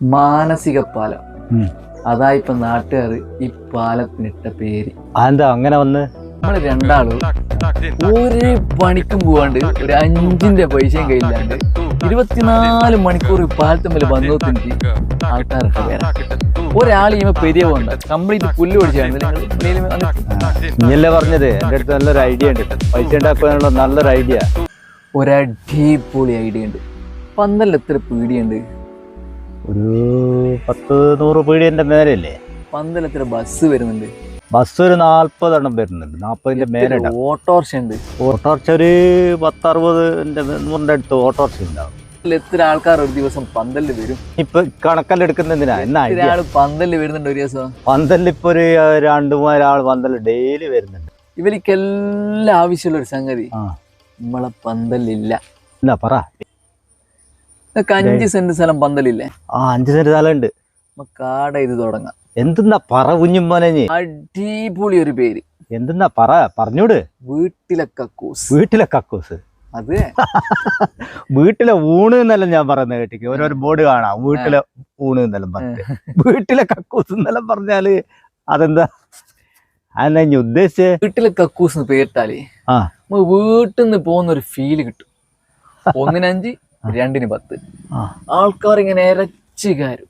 മാനസിക പാലം. അതാ ഇപ്പൊ നാട്ടുകാർ ഈ പാലത്തിനിട്ട പേര്. എന്താ അങ്ങനെ വന്ന്? നമ്മൾ രണ്ടാളും ഒരു പണിക്കും പോവാണ്ട് ഒരു അഞ്ചിന്റെ പൈസയും കയ്യില്ലാണ്ട് ഇരുപത്തിനാല് മണിക്കൂർ ഈ പാലത്തുമ്മൽ വന്നു തിന്നിട്ട് ആൾക്കാരൊക്കെ വരാം. ഒരാൾ ഇവ പെരിയ പോകണ്ട. കംപ്ലീറ്റ് പുല്ല് പിടിച്ചാണ് പറഞ്ഞത്? എന്റെ അടുത്ത് നല്ലൊരു ഐഡിയ ഉണ്ട്. പൈസ ഉണ്ടാക്കാനുള്ള നല്ലൊരു ഐഡിയ. ഒരടിപൊളി ഐഡിയ ഉണ്ട്. പന്തലിൽ എത്ര പീടിയുണ്ട്. ഒരു പത്ത് നൂറ് പീടിയന്റെ മേലല്ലേ പന്തൽ എത്ര ബസ് വരുന്നുണ്ട്. ബസ് ഒരു നാൽപ്പതെണ്ണം വരുന്നുണ്ട്. നാൽപ്പതിന്റെ മേലെ ഓട്ടോറിക്ഷ ഉണ്ട് ഓട്ടോറിക്ഷ ഒരു പത്തറുപതിന്റെ നൂറിന്റെ അടുത്ത് ഓട്ടോറിക്ഷ ഉണ്ടാവും. എത്ര ആൾക്കാർ ഒരു ദിവസം പന്തലിൽ വരും? ഇപ്പൊ കണക്കെല്ലാം എന്നാ ഒരാൾ പന്തലിൽ വരുന്നുണ്ട് ഒരു ദിവസം? പന്തലിൽ ഇപ്പൊ ഒരു രണ്ടു മൂന്ന് ആൾ പന്തൽ ഡെയിലി വരുന്നുണ്ട്. ഇവരിക്കെല്ലാം ആവശ്യമുള്ള ഒരു സംഗതി. നമ്മളെ പന്തലില്ല. എന്നാ പറ. അഞ്ച് സെന്റ് സ്ഥലം പന്തലില്ലേ? ആ അഞ്ച് സെന്റ് സ്ഥലം ഉണ്ട് കാട ഇത് തുടങ്ങാം. എന്തെന്നാ പറ കുഞ്ഞുമോനെ അടിപൊളി ഒരു പേര്. എന്തെന്നാ പറ പറഞ്ഞൂട്. വീട്ടിലെ കക്കൂസ്. വീട്ടിലെ കക്കൂസ്. അത്. വീട്ടിലെ ഊണ് എന്നെല്ലാം ഞാൻ പറയുന്നത് കേട്ടിക്ക്. ഓരോ ബോർഡ് കാണാം. വീട്ടിലെ ഊണ് എന്നെല്ലാം പറഞ്ഞു വീട്ടിലെ കക്കൂസ് എന്നെല്ലാം പറഞ്ഞാൽ അതെന്താ? അതെന്നാ ഇനി ഉദ്ദേശിച്ചേ? വീട്ടിലെ കക്കൂസ് പേരിട്ടാലേ വീട്ടിൽ നിന്ന് പോകുന്ന ഒരു ഫീൽ കിട്ടും. ഒന്നിന് അഞ്ച് രണ്ടിന് പത്ത്. ആൾക്കാർ ഇങ്ങനെ ഇറച്ചി കയറും.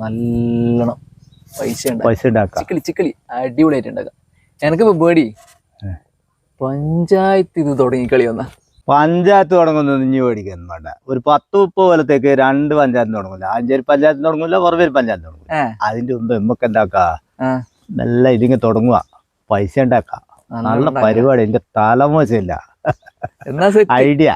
നല്ലോണം പൈസ പൈസ ചിക്കലി ചിക്കലി ചിക്കളി അടിപൊളിയായിട്ട് ഉണ്ടാക്കാം. എനിക്കിപ്പോ പേടി. പഞ്ചായത്ത് ഇത് തുടങ്ങി കളി വന്ന പഞ്ചായത്ത് തുടങ്ങുന്നത് ഇനി മേടിക്കാൻ വേണ്ട ഒരു പത്ത് മുപ്പത് കൊല്ലത്തേക്ക് രണ്ട് പഞ്ചായത്ത് തുടങ്ങില്ല അഞ്ചേരി പഞ്ചായത്ത് തുടങ്ങില്ല വെറുതെ പഞ്ചായത്ത് തുടങ്ങില്ല അതിന്റെ മുമ്പ് നമുക്ക് എന്താക്കാ? നല്ല ഇതിങ്ങ് തുടങ്ങുക. പൈസ ഉണ്ടാക്കാം നല്ല. പരിപാടി. എന്റെ തലമോശമില്ല ഐഡിയ.